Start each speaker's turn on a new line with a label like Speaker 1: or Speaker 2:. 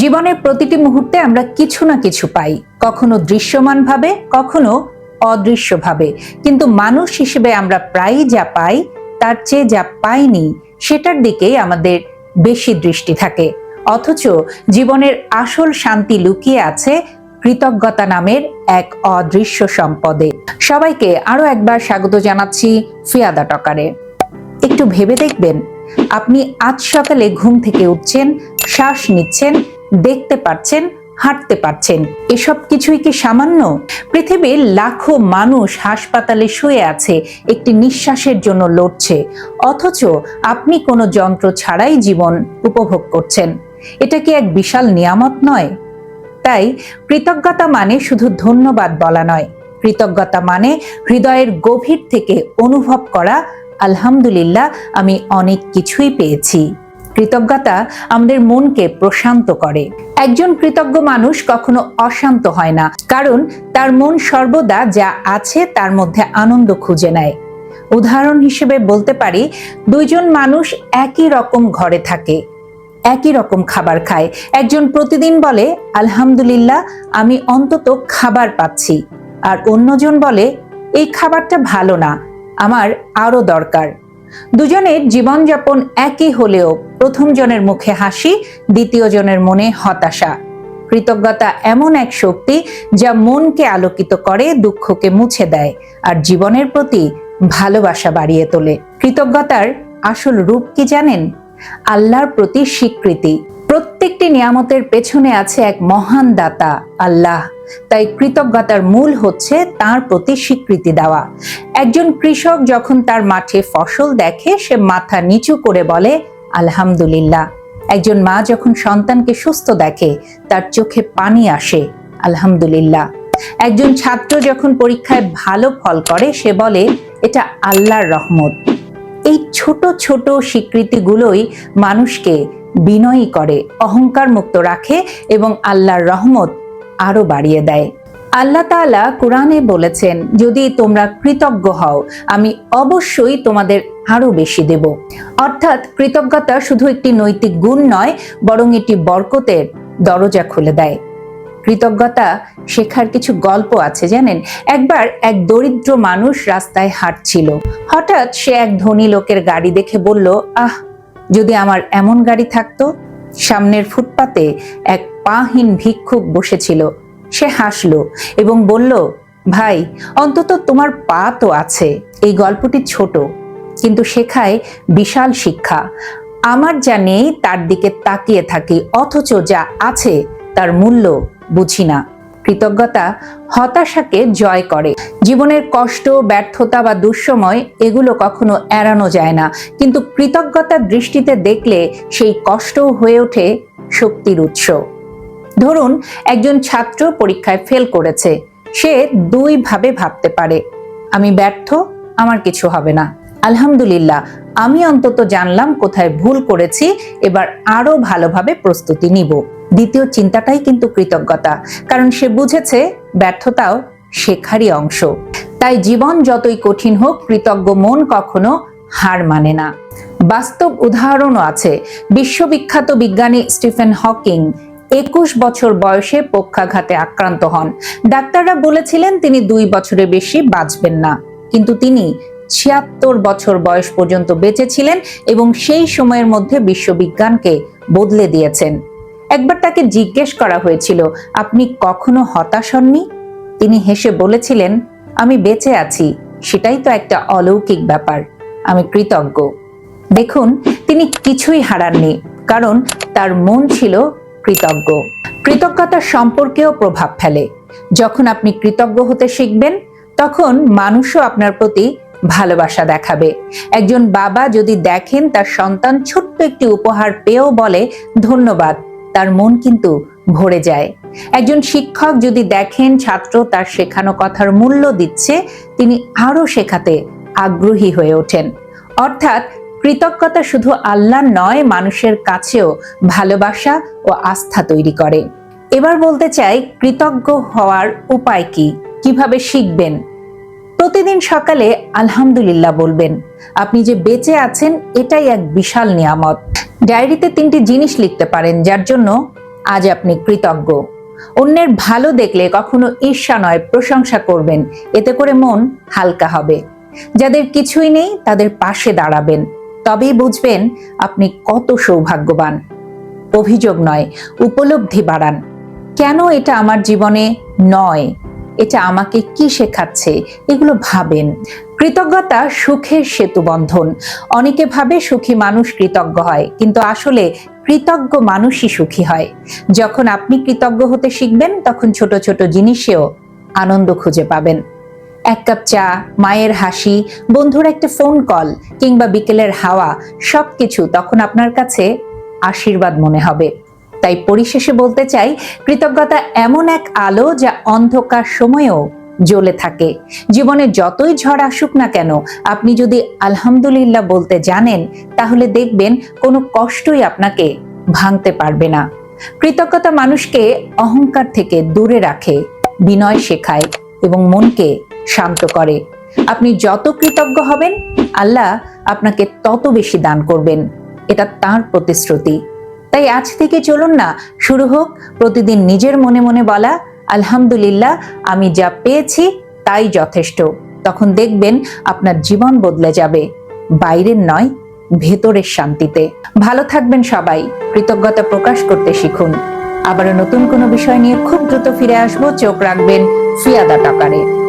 Speaker 1: জীবনের প্রতিটি মুহূর্তে আমরা কিছু না কিছু পাই। কখনো দৃশ্যমানভাবে, কখনো অদৃশ্যভাবে। কিন্তু মানুষ হিসেবে আমরা প্রায়ই যা পাই, তার চেয়ে যা পাইনি, সেটার দিকেই আমাদের বেশি দৃষ্টি থাকে। অথচ জীবনের আসল শান্তি লুকিয়ে আছে কৃতজ্ঞতা নামের এক অদৃশ্য সম্পদে। সবাইকে আরও একবার স্বাগত জানাচ্ছি ফিয়াদা টকারে। একটু ভেবে দেখবেন, আপনি আজ সকালে ঘুম থেকে উঠছেন, শ্বাস নিচ্ছেন দেখতে পাচ্ছেন হাঁটতে পারছেন। এসব কিছুই কি সামান্য? পৃথিবীর লাখো মানুষ হাসপাতালে শুয়ে আছে, একটি নিঃশ্বাসের জন্য লড়ছে। অথচ আপনি কোনো যন্ত্র ছাড়াই জীবন উপভোগ করছেন। এটা কি এক বিশাল নিয়ামত নয়? তাই কৃতজ্ঞতা মানে শুধু ধন্যবাদ বলা নয়। কৃতজ্ঞতা মানে হৃদয়ের গভীর থেকে অনুভব করা, আলহামদুলিল্লাহ, আমি অনেক কিছুই পেয়েছি। কৃতজ্ঞতা আমাদের মনকে প্রশান্ত করে। একজন কৃতজ্ঞ মানুষ কখনো অশান্ত হয় না, কারণ তার মন সর্বদা যা আছে তার মধ্যে আনন্দ খুঁজে নেয়। উদাহরণ হিসেবে বলতে পারি, দুইজন মানুষ একই রকম ঘরে থাকে, একই রকম খাবার খায়। একজন প্রতিদিন বলে, আলহামদুলিল্লাহ, আমি অন্তত খাবার পাচ্ছি। আর অন্যজন বলে, এই খাবারটা ভালো না, আমার আরও দরকার। দুজনের জীবনযাপন একই হলেও প্রথম জনের মুখে হাসি, দ্বিতীয় জনের মনে হতাশা। কৃতজ্ঞতা এমন এক শক্তি যা মনকে আলোকিত করে, দুঃখকে মুছে দেয় আর জীবনের প্রতি ভালোবাসা বাড়িয়ে তোলে। কৃতজ্ঞতার আসল রূপ কি জানেন? আল্লাহর প্রতি স্বীকৃতি। প্রত্যেকটি নিয়ামতের পেছনে আছে এক মহান দাতা, আল্লাহ। তাই কৃতজ্ঞতার মূল হচ্ছে তার প্রতি স্বীকৃতি দেওয়া। একজন কৃষক যখন তার মাঠে ফসল দেখে, সে মাথা নিচু করে বলে, আলহামদুলিল্লাহ। একজন মা যখন সন্তানকে সুস্থ দেখে, তার চোখে পানি আসে, আলহামদুলিল্লাহ। একজন ছাত্র যখন পরীক্ষায় ভালো ফল করে, সে বলে, এটা আল্লাহর রহমত। এই ছোট ছোট স্বীকৃতিগুলোই মানুষকে বিনয়ী করে অহংকার মুক্ত রাখে এবং আল্লাহর রহমত আরও বাড়িয়ে দেয়। আল্লাহ তাআলা কোরআনে বলেছেন, যদি তোমরা কৃতজ্ঞ হও, আমি অবশ্যই তোমাদের আরও বেশি দেব। অর্থাৎ কৃতজ্ঞতা শুধু একটি নৈতিক গুণ নয়, বরং এটি বরকতের দরজা খুলে দেয়। কৃতজ্ঞতা শেখার কিছু গল্প আছে, জানেন? একবার এক দরিদ্র মানুষ রাস্তায় হাঁটছিল। হঠাৎ সে এক ধনী লোকের গাড়ি দেখে বলল, আহ, যদি আমার এমন গাড়ি থাকতো? সামনের ফুটপাতে এক পাহীন ভিক্ষুক বসেছিল। সে হাসল এবং বলল, ভাই, অন্তত তোমার পা তো আছে, এই গল্পটি ছোট, কিন্তু শেখায় বিশাল শিক্ষা। আমার যা নেই তার দিকে তাকিয়ে থাকি, অথচ যা আছে তার মূল্য বুঝি না। কৃতজ্ঞতা, হতাশাকে জয় করে। জীবনের কষ্ট, ব্যর্থতা বা দুঃসময় এগুলো কখনো এড়ানো যায় না। কিন্তু কৃতজ্ঞতার দৃষ্টিতে দেখলে সেই কষ্টও হয়ে ওঠে শক্তির উৎস। ধরুন, একজন ছাত্র পরীক্ষায় ফেল করেছে। সে দুই ভাবে ভাবতে পারে, আমি ব্যর্থ, আমার কিছু হবে না। আলহামদুলিল্লাহ, আমি অন্তত জানলাম কোথায় ভুল করেছি, এবার আরও ভালোভাবে প্রস্তুতি নিব। দ্বিতীয় চিন্তাটাই কিন্তু কৃতজ্ঞতা, কারণ সে বুঝেছে ব্যর্থতাও শেখারই অংশ। তাই জীবন যতই কঠিন হোক, কৃতজ্ঞ মন কখনো হার মানে না। বাস্তব উদাহরণও আছে, বিশ্ববিখ্যাত বিজ্ঞানী স্টিফেন হকিং একুশ বছর বয়সে পক্ষাঘাতে আক্রান্ত হন। ডাক্তাররা বলেছিলেন, তিনি দুই বছরের বেশি বাঁচবেন না। কিন্তু তিনি ছিয়াত্তর বছর বয়স পর্যন্ত বেঁচেছিলেন এবং সেই সময়ের মধ্যে বিশ্ববিজ্ঞানকে বদলে দিয়েছেন। একবার তাকে জিজ্ঞেস করা হয়েছিল, আপনি কখনো হতাশ হননি? তিনি হেসে বলেছিলেন, আমি বেঁচে আছি, সেটাই তো একটা অলৌকিক ব্যাপার, আমি কৃতজ্ঞ। দেখুন, তিনি কিছুই হারাননি, কারণ তার মন ছিল কৃতজ্ঞ। কৃতজ্ঞতার সম্পর্কেও প্রভাব ফেলে। যখন আপনি কৃতজ্ঞ হতে শিখবেন, তখন মানুষও আপনার প্রতি ভালোবাসা দেখাবে। একজন বাবা যদি দেখেন তার সন্তান ছোট্ট একটি উপহার পেয়েও বলে, ধন্যবাদ। তার মন কিন্তু ভরে যায়। একজন শিক্ষক যদি দেখেন ছাত্র তার শেখানো কথার মূল্য দিচ্ছে, তিনি আরও শেখাতে আগ্রহী হয়ে ওঠেন। অর্থাৎ কৃতজ্ঞতা শুধু আল্লাহ নয়, মানুষের কাছেও ভালোবাসা ও আস্থা তৈরি করে। এবার বলতে চাই, কৃতজ্ঞ হওয়ার উপায় কি? কীভাবে শিখবেন? প্রতিদিন সকালে আলহামদুলিল্লাহ বলবেন, আপনি যে বেঁচে আছেন, এটাই এক বিশাল নিয়ামত। ডায়েরিতে তিনটি জিনিস লিখতে পারেন, যার জন্য আজ আপনি কৃতজ্ঞ। অন্যের ভালো দেখলে কখনো ঈর্ষা নয়, প্রশংসা করবেন। এতে করে মন হালকা হবে। যাদের কিছুই নেই, তাদের পাশে দাঁড়াবেন। তবেই বুঝবেন, আপনি কত সৌভাগ্যবান। অভিযোগ নয়, উপলব্ধি বাড়ান। কেন এটা আমার জীবনে নয়? এটা আমাকে কি শেখাচ্ছে? এগুলো ভাবেন। কৃতজ্ঞতা সুখের সেতু বন্ধন। অনেকে ভাবে সুখী মানুষ কৃতজ্ঞ হয়, কিন্তু আসলে কৃতজ্ঞ মানুষই সুখী হয়। যখন আপনি কৃতজ্ঞ হতে শিখবেন, তখন ছোট ছোট জিনিসেও আনন্দ খুঁজে পাবেন। এক কাপ চা, মায়ের হাসি, বন্ধুর একটা ফোন কল, কিংবা বিকেলের হাওয়া, সবকিছু তখন আপনার কাছে আশীর্বাদ মনে হবে। তাই পরিশেষে বলতে চাই, কৃতজ্ঞতা এমন এক আলো যা অন্ধকার সময়েও জ্বলে থাকে। জীবনে যতই ঝড় আসুক না কেন, আপনি যদি আলহামদুলিল্লাহ বলতে জানেন, তাহলে দেখবেন কোনো কষ্টই আপনাকে ভাঙতে পারবে না। কৃতজ্ঞতা মানুষকে অহংকার থেকে দূরে রাখে, বিনয় শেখায় এবং মনকে শান্ত করে। আপনি যত কৃতজ্ঞ হবেন, আল্লাহ আপনাকে তত বেশি দান করবেন। এটা তার প্রতিশ্রুতি। তাই আজ থেকে চলুন না, শুরু হোক প্রতিদিন নিজের মনে মনে বলা, আলহামদুলিল্লাহ, আমি যা পেয়েছি তাই যথেষ্ট। তখন দেখবেন আপনার জীবন বদলে যাবে, বাইরের নয়, ভেতরের শান্তিতে। ভালো থাকবেন সবাই, কৃতজ্ঞতা প্রকাশ করতে শিখুন। আবারও নতুন কোনো বিষয় নিয়ে খুব দ্রুত ফিরে আসব, চোখ রাখবেন ফিয়াদা টাকারে।